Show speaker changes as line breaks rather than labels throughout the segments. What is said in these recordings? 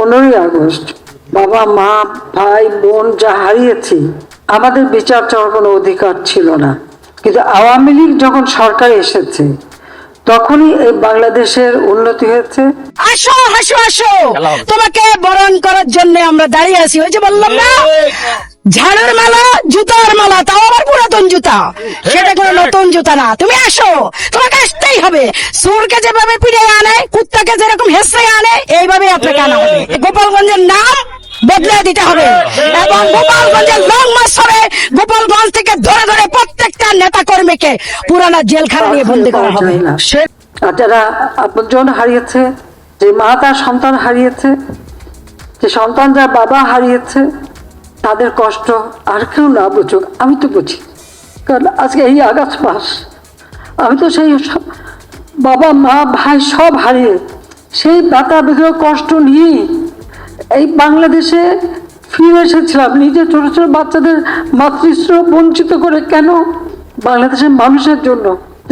পনেরোই আগস্ট বাবা মা ভাই বোন যা হারিয়েছি আমাদের বিচার চাওয়ার কোনো অধিকার ছিল না। কিন্তু আওয়ামী লীগ যখন সরকার এসেছে তখনই এই বাংলাদেশের উন্নতি হয়েছে।
আসো হাসো আসো। তোমাকে বরণ করার জন্য আমরা দাঁড়িয়ে আছি। ওই যে বললাম না? ঝাড়ুর মালা, জুতার মালা, তাও আবার পুরাতন জুতা। সেটা কোনো নতুন জুতা না। তুমি আসো, তোমাকে আসতেই হবে। সুরকে যেভাবে পিড়ে আনে, কুত্তাকে যেরকম হেসে আনে এইভাবে আপনাকে আনা হবে। গোপালগঞ্জের নাম বদলে দিতে হবে। এবং গোপালগঞ্জের লং মাস হবে। গোপালগঞ্জ থেকে ধরে ধরে প্রত্যেকটা নেতা কর্মীকে পুরানা জেলখানা নিয়ে বন্দি করা হবে।
যারা আপনজন হারিয়েছে, যে মা তার সন্তান হারিয়েছে, যে সন্তান যার বাবা হারিয়েছে তাদের কষ্ট আর কেউ না বুঝুক, আমি তো বুঝি। কারণ আজকে এই আগস্ট মাস, আমি তো সেই সব বাবা, মা, ভাই সব হারিয়ে, সেই ব্যথা বেদনা কষ্ট নিয়েই এই বাংলাদেশে ফিরে এসেছিলাম। নিজের ছোট ছোট বাচ্চাদের মাতৃশ্র বঞ্চিত করে কেন বাংলাদেশের মানুষের জন্য,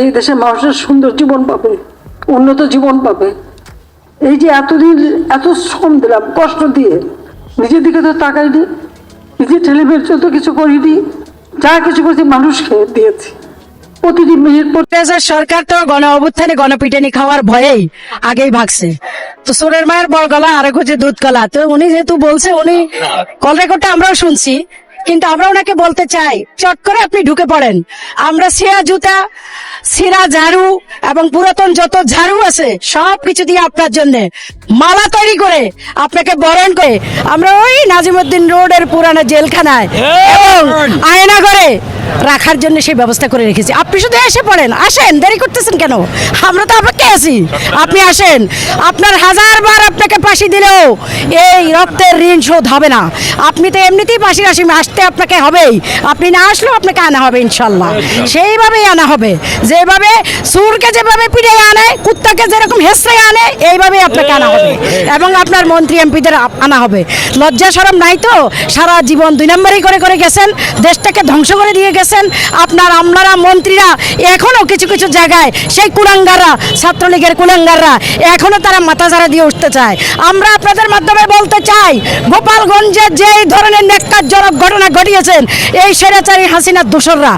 এই দেশের মানুষের সুন্দর জীবন পাবে, উন্নত জীবন পাবে। এই যে এতদিন এত শ্রম দিলাম, কষ্ট দিয়ে, নিজের দিকে তো তাকাইনি নিজের ছেলেমেয়ের জন্য কিছু করিনি যা কিছু করছি মানুষকে দিয়েছি। প্রতিটি
কংগ্রেসের সরকার তো গণ অভ্যুত্থানে গণপিটানি খাওয়ার ভয়েই আগেই ভাগছে। তো সোরের মায়ের বড় গলা আর হচ্ছে দুধ গলা তো উনি যেহেতু বলছে উনি কল রেকর্ডটা আমরাও শুনছি। কিন্তু আমরা ওনাকে বলতে চাই চট করে আপনি ঢুকে পড়েন। আমরা সিরা জুতা সিরা ঝাড়ু এবং পুরাতন যত ঝাড়ু আছে সব কিছু দিয়ে আপনার জন্য মালা তৈরি করে আপনাকে বরণ করে আমরা ওই নাজিমুদ্দিন রোডের পুরানো জেলখানায় এবং আয়না করে রাখার জন্য সেই ব্যবস্থা করে রেখেছি। আপনি শুধু এসে পড়েন আসেন দেরি করতেছেন কেন? আমরা তো আপনাকে আছি। আপনি আসেন আপনার হাজার বার আপনাকে ফাঁসি দিলেও এই রক্তের ঋণ শোধ হবে না। আপনি তো এমনিতেই ফাঁসির আসামি আসতে আপনাকে হবেই। আপনি না আসলেও আপনাকে আনা হবে ইনশাল্লাহ। সেইভাবেই আনা হবে। যেভাবে সুরকে যেভাবে পিড়ে আনে, কুত্তাকে যেরকম হেসড়ে আনে, এইভাবেই আপনাকে আনা হবে। এবং আপনার মন্ত্রী এমপিদের আনা হবে। লজ্জা সরম নাই তো? সারা জীবন দুই নম্বরই করে করে গেছেন, দেশটাকে ধ্বংস করে দিয়ে গেছেন। আপনার আমলারা, মন্ত্রীরা এখনও কিছু কিছু জায়গায় সেই কুলাঙ্গাররা, ছাত্রলীগের কুলাঙ্গাররা এখনও তারা মাথা ঝাড়া দিয়ে উঠতে চায়। আমরা আপনাদের মাধ্যমে বলতে চাই, গোপালগঞ্জে যে ধরনের নেককারজনক ঘটনা ঘটিয়েছেন। এই সেরাচারী হাসিনার দোসররা।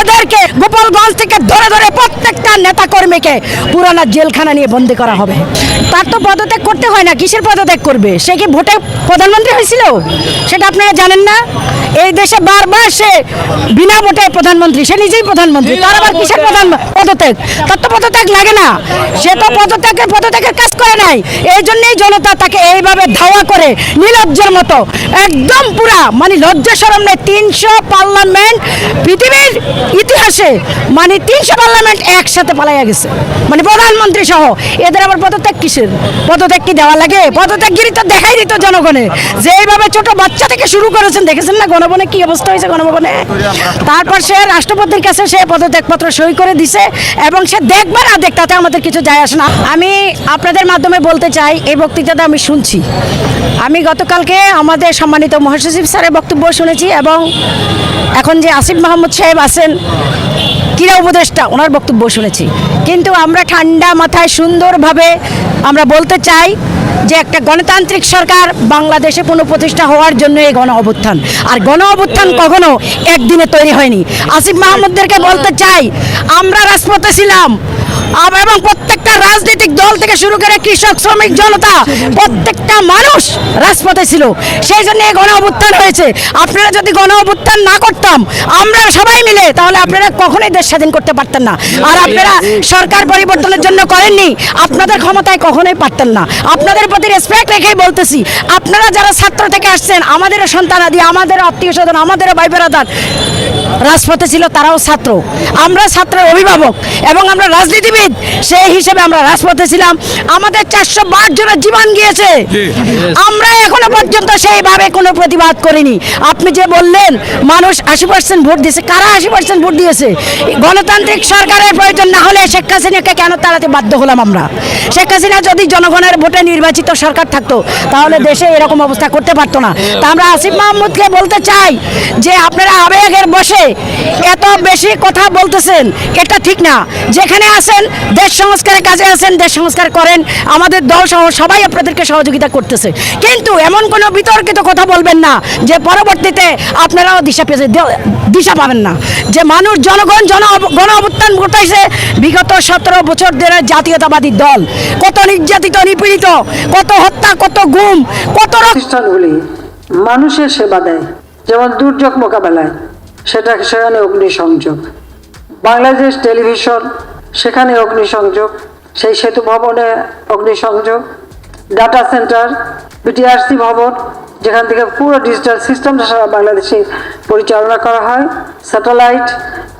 এদেরকে গোপালগঞ্জ থেকে ধরে ধরে প্রত্যেকটা নেতা কর্মীকে পুরানা জেলখানা নিয়ে বন্দি করা হবে। তার তো পদত্যাগ করতে হয় না, কিসের পদত্যাগ করবে? সে কি ভোটে প্রধানমন্ত্রী হয়েছিল? সেটা আপনারা জানেন না? এই দেশে বারবার সে বিনা ভোটে প্রধানমন্ত্রী, সে নিজেই প্রধানমন্ত্রী, তার আবার কিসের প্রধান পদত্যাগ? তার তো পদত্যাগ লাগে না। সে তো পদত্যাগের পদত্যাগের কাজ করে নাই। এই জন্যই জনতা তাকে এইভাবে ধাওয়া করে নির্লজ্জের মতো, একদম পুরা মানে লজ্জা সরম নেই তিনশো পার্লামেন্ট পৃথিবীর ইতিহাসে মানে তিনশো পার্লামেন্ট একসাথে পালাইয়া গেছে। মানে প্রধানমন্ত্রী সহ। এদের আবার পদত্যাগ কিসের? পদত্যাগ কি দেওয়া লাগে? পদত্যাগগিরি তো দেখাই দিত জনগণে। যে এইভাবে ছোট বাচ্চা থেকে শুরু করেছেন, দেখেছেন না গণভবনে কি অবস্থা হয়েছে গণভবনে? তারপর সে রাষ্ট্রপতির কাছে সে পদত্যাগপত্র সই করে দিছে এবং সে দেখবে না দেখ তাতে আমাদের কিছু যায় আসে না। আমি আপনাদের মাধ্যমে বলতে চাই, এই বক্তৃতাটা আমি শুনছি। আমি গতকালকে আমাদের সম্মানিত মহাসচিব স্যারের বক্তব্য শুনেছি। এবং এখন যে আসিফ মাহমুদ সাহেব আছেন ক্রীড়া উপদেষ্টা ওনার বক্তব্য শুনেছি। কিন্তু আমরা ঠান্ডা মাথায় সুন্দরভাবে আমরা বলতে চাই যে একটা গণতান্ত্রিক সরকার বাংলাদেশে পুনঃপ্রতিষ্ঠা হওয়ার জন্য এই গণ অভ্যুত্থান। আর গণ অভ্যুত্থান কখনো একদিনে তৈরি হয়নি। আসিফ মাহমুদদেরকে বলতে চাই আমরা রাজপথে ছিলাম। এবং প্রত্যেকটা রাজনৈতিক দল থেকে শুরু করে কৃষক, শ্রমিক, জনতা, প্রত্যেকটা মানুষ রাজপথে ছিল। সেই জন্য এই গণ অভ্যুত্থান হয়েছে। আপনারা যদি গণ অভ্যুত্থান না করতাম, আমরা সবাই মিলে, তাহলে আপনারা কখনোই দেশ স্বাধীন করতে পারতেন না। আর আপনারা সরকার পরিবর্তনের জন্য করেননি, আপনাদের ক্ষমতায় কখনোই পারতেন না। আপনাদের প্রতি রেসপেক্ট রেখেই বলতেছি, আপনারা যারা ছাত্র থেকে আসছেন, আমাদেরও সন্তানাদি আমাদেরও আত্মীয় স্বজন, আমাদেরও ভাই বেড়াদার রাজপথে ছিল, তারাও ছাত্র। আমরা ছাত্রের অভিভাবক এবং আমরা রাজনীতিবিদ সেই হিসেবে আমরা রাজপথে ছিলাম। আমাদের চারশো বার জনের জীবন গিয়েছে। আমরা এখনও পর্যন্ত সেইভাবে কোনো প্রতিবাদ করিনি। আপনি যে বললেন মানুষ আশি পার্সেন্ট ভোট দিয়েছে কারা আশি পার্সেন্ট ভোট দিয়েছে? গণতান্ত্রিক সরকারের প্রয়োজন না হলে শেখ হাসিনাকে কেন তাড়াতে বাধ্য হলাম আমরা? শেখ হাসিনা যদি জনগণের ভোটে নির্বাচিত সরকার থাকতো তাহলে দেশে এরকম অবস্থা করতে পারতো না। তা আমরা আসিফ মাহমুদকে বলতে চাই যে আপনারা আবেগের বসে এত বেশি কথা বলতেছেন এটা ঠিক না। যেখানে আছেন দেশ সংস্কারের কাজে আছেন দেশ সংস্কার করেন। আমাদের দল সহ সবাই আপনাদেরকে সহযোগিতা করতেছে। কিন্তু এমন কোনো বিতর্কিত কথা বলবেন না যে পরবর্তীতে আপনারাও দিশা পেয়েছে দিশা পাবেন না। যে মানুষ জনগণ জন গণ অভ্যুত্থান ঘটাইছে, বিগত সতেরো বছর ধরে জাতীয়তাবাদী দল। কত নির্যাতিত, নিপীড়িত, কত হত্যা, কত গুম, কত
প্রতিষ্ঠানগুলি মানুষের সেবা দেয়, যেমন দুর্যোগ মোকাবেলায়। সেটা সেখানে অগ্নিসংযোগ। বাংলাদেশ টেলিভিশন সেখানে অগ্নিসংযোগ, সেই সেতু ভবনে অগ্নিসংযোগ ডাটা সেন্টার বিটিআরসি ভবন, যেখান থেকে পুরো ডিজিটাল সিস্টেমটা সারা বাংলাদেশে পরিচালনা করা হয় স্যাটেলাইট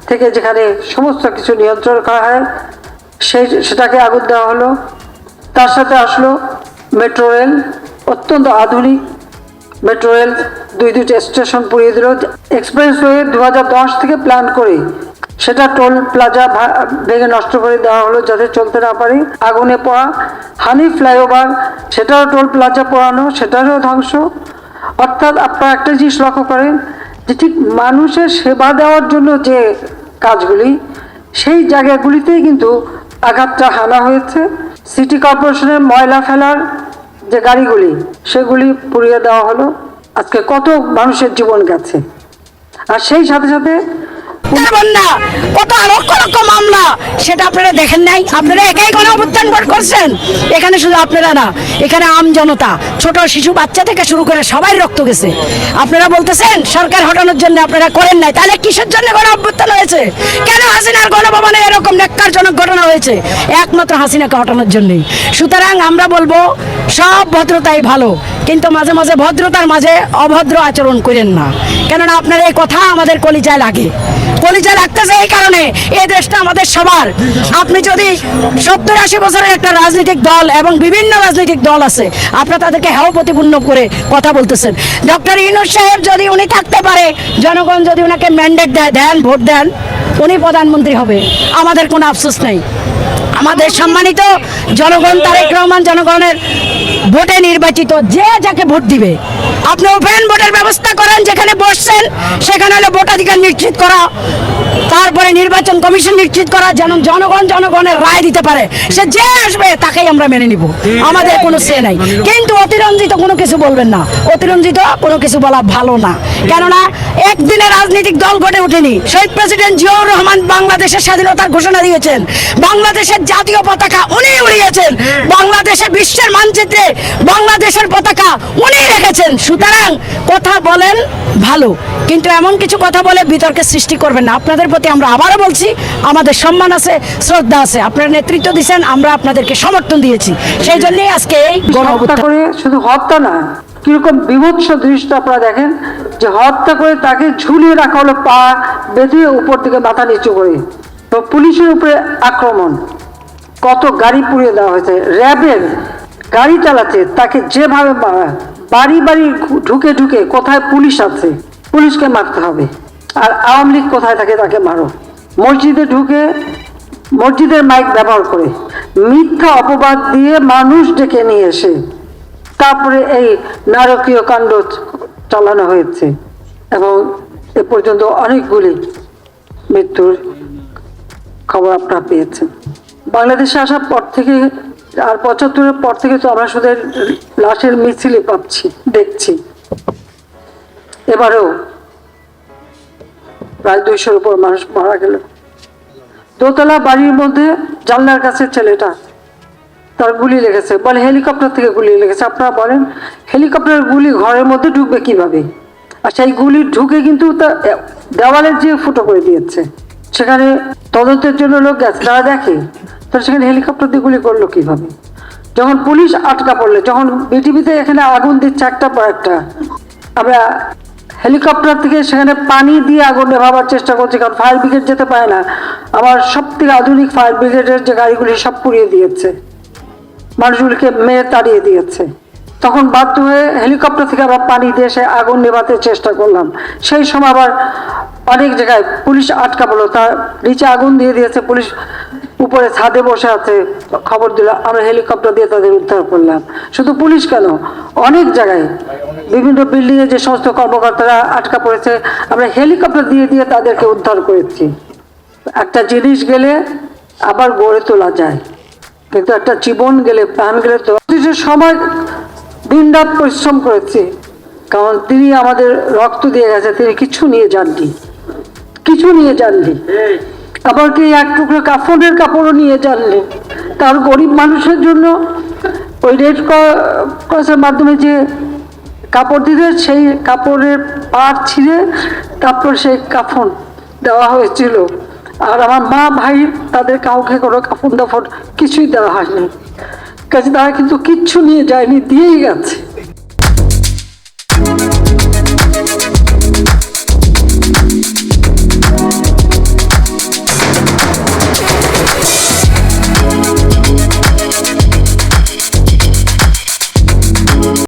থেকে যেখানে সমস্ত কিছু নিয়ন্ত্রণ করা হয়, সেই সেটাকে আগুন দেওয়া হলো। তার সাথে আসলো মেট্রো রেল অত্যন্ত আধুনিক মেট্রো রেল দুই দুইটা স্টেশন পুড়িয়ে দিল। এক্সপ্রেসওয়ে দু হাজার দশ থেকে প্ল্যান করে সেটা টোল প্লাজা ভেঙে নষ্ট করে দেওয়া হলো যাতে চলতে না পারে। আগুনে পড়া হানি ফ্লাইওভার সেটাও টোল প্লাজা পোড়ানো, সেটারও ধ্বংস। অর্থাৎ আপনারা একটা জিনিস লক্ষ্য করেন যে ঠিক মানুষের সেবা দেওয়ার জন্য যে কাজগুলি, সেই জায়গাগুলিতেই কিন্তু আঘাতটা হানা হয়েছে। সিটি কর্পোরেশনের ময়লা ফেলার যে গাড়িগুলি, সেগুলি পুড়িয়ে দেওয়া হলো। আজকে কত মানুষের জীবন গেছে। আর সেই সাথে সাথে
বন্যা কত লক্ষ লক্ষ মামলা, সেটা আপনারা দেখেন নাই। আপনারা একাই অভ্যুত্থান ভোট করছেন। এখানে শুধু আপনারা না, এখানে আম জনতা, ছোট শিশু বাচ্চা থেকে শুরু করে সবাই রক্ত গেছে। আপনারা বলতেছেন, সরকার হটানোর জন্য আপনারা করেন নাই। তাহলে কিসের জন্য গণ অভ্যুত্থান হয়েছে? কেন হাসিনার গণভবনে এরকম ন্যাক্কারজনক ঘটনা হয়েছে? একমাত্র হাসিনাকে হটানোর জন্যই। সুতরাং আমরা বলব সব ভদ্রতাই ভালো, কিন্তু মাঝে মাঝে ভদ্রতার মাঝে অভদ্র আচরণ করেন না। কেননা আপনার এই কথা আমাদের কলিজায় লাগে। কলিজা লাগতেছে এই কারণে এই দেশটা আমাদের সবার। আপনি যদি সত্তর আশি বছরের একটা রাজনৈতিক দল এবং বিভিন্ন রাজনৈতিক দল আছে, আপনারা তাদেরকে হেও প্রতিপূর্ণ করে কথা বলতেছেন। ডক্টর ইনুস সাহেব যদি উনি থাকতে পারে, জনগণ যদি ওনাকে ম্যান্ডেট দেয়, দেন, ভোট দেন, উনি প্রধানমন্ত্রী হবে। আমাদের কোনো আফসোস নেই। আমাদের সম্মানিত জনগণ, তারেক রহমান জনগণের ভোটে নির্বাচিত যে যাকে ভোট দিবে আপনি ওপেন ভোটের ব্যবস্থা করেন যেখানে বসছেন, সেখানে হলে ভোটাধিকার নিশ্চিত করা। তারপরে নির্বাচন কমিশন নিশ্চিত করা যেন জনগণ জনগণের রায় দিতে পারে। সে যে আসবে, তাকেই আমরা মেনে নিব। আমাদের কোনো সে নাই। কিন্তু অতিরঞ্জিত কোনো কিছু বলবেন না। অতিরঞ্জিত কোনো কিছু বলা ভালো না। কেননা, একদিনে রাজনৈতিক দল গড়ে ওঠেনি। শহীদ প্রেসিডেন্ট জিয়াউর রহমান বাংলাদেশের স্বাধীনতার ঘোষণা দিয়েছেন। বাংলাদেশের জাতীয় পতাকা উনি উড়িয়েছেন। বাংলাদেশের বিশ্বের মানচিত্রে বাংলাদেশের পতাকা উনি রেখেছেন। সুতরাং কথা বলেন ভালো। কিন্তু এমন কিছু কথা বলে বিতর্কের সৃষ্টি করবেন না। আপনাদের প্রতি আমরা আবারও বলছি আমাদের সম্মান আছে শ্রদ্ধা আছে। আপনারা নেতৃত্ব দিয়েছেন আমরা আপনাদেরকে সমর্থন দিয়েছি। সেই জন্যই আজকে এই গণ
হত্যা করে শুধু হত্যা না কীরকম বিভৎস দৃশ্য আপনারা দেখেন যে হত্যা করে তাকে ঝুলিয়ে রাখা হলো পা বেঁধে উপর থেকে মাথা নিচু করে। তো পুলিশের উপরে আক্রমণ। কত গাড়ি পুড়িয়ে দেওয়া হয়েছে। র্যাবের গাড়ি চালাতে তাকে যেভাবে বাড়ি বাড়ি ঢুকে ঢুকে কোথায় পুলিশ আছে পুলিশকে মারতে হবে। আর আওয়ামী লীগ কোথায় থাকে তাকে মারো। মসজিদে ঢুকে মসজিদের মাইক ব্যবহার করে। মিথ্যা অপবাদ দিয়ে মানুষ ডেকে নিয়ে এসে তারপরে এই নারকীয় কাণ্ড চালানো হয়েছে এবং এ পর্যন্ত অনেকগুলি মৃত্যুর খবর আপনারা পেয়েছেন। বাংলাদেশে আসার পর থেকে আর পঁচাত্তরের পর থেকে তো আমরা শুধু লাশের মিছিলে পাচ্ছি দেখছি। এবারেও প্রায় দুইশোর উপর মানুষ মারা গেল। দোতলা বাড়ির মধ্যে জানলার কাছে ছেলেটা তার গুলি লেগেছে। বলে, হেলিকপ্টার থেকে গুলি লেগেছে। আপনারা বলেন, হেলিকপ্টারের গুলি ঘরের মধ্যে ঢুকবে কীভাবে? আর সেই গুলি ঢুকে কিন্তু তা দেওয়ালের যে ফুটো করে দিয়েছে, সেখানে তদন্তের জন্য লোক গেছে। তারা দেখে তো সেখানে হেলিকপ্টার দিয়ে গুলি করল কীভাবে? যখন পুলিশ আটকা পড়লে, যখন বিটিভিতে এখানে আগুন দিচ্ছে একটা পর একটা, আমরা হেলিকপ্টার থেকে সেখানে পানি দিয়ে আগুন নেভাবার চেষ্টা করছে, কারণ ফায়ার ব্রিগেড যেতে পারে না। আমার সব থেকে আধুনিক ফায়ার ব্রিগেডের যে গাড়িগুলি সব পুড়িয়ে দিয়েছে, মানুষগুলিকে মেরে তাড়িয়ে দিয়েছে। তখন বাধ্য হয়ে হেলিকপ্টার থেকে আবার পানি দিয়ে সে আগুন নেভাতে চেষ্টা করলাম। সেই সময় আবার অনেক জায়গায় পুলিশ আটকা পড়ল। তার নিচে আগুন দিয়ে দিয়েছে পুলিশ। উপরে ছাদে বসে আছে, খবর দিল, আমরা হেলিকপ্টার দিয়ে তাদের উদ্ধার করলাম। শুধু পুলিশ কেন? অনেক জায়গায়। বিভিন্ন বিল্ডিংয়ে যে সমস্ত কর্মকর্তারা আটকা পড়েছে, আমরা হেলিকপ্টার দিয়ে দিয়ে তাদেরকে উদ্ধার করেছি। একটা জিনিস গেলে আবার গড়ে তোলা যায়। কিন্তু একটা জীবন গেলে, প্রাণ গেলে তো সময় দিন রাত পরিশ্রম করেছে। কারণ তিনি আমাদের রক্ত দিয়ে গেছে, তিনি কিছু নিয়ে যাননি। কিছু নিয়ে যাননি। আবার কি এক টুকরো কাফনের কাপড়ও নিয়ে যাননি তার গরিব মানুষের জন্য ওই রেড ক্রসের মাধ্যমে যে কাপড় দিতে সেই কাপড়ের পাড় ছিঁড়ে তারপর সেই কাফন দেওয়া হয়েছিল। আর আমার মা, ভাই তাদের কাউকে কোনো কাফন দাফন কিছুই দেওয়া হয়নি। কাজে তারা কিন্তু কিচ্ছু নিয়ে যায়নি, দিয়েই গেছে।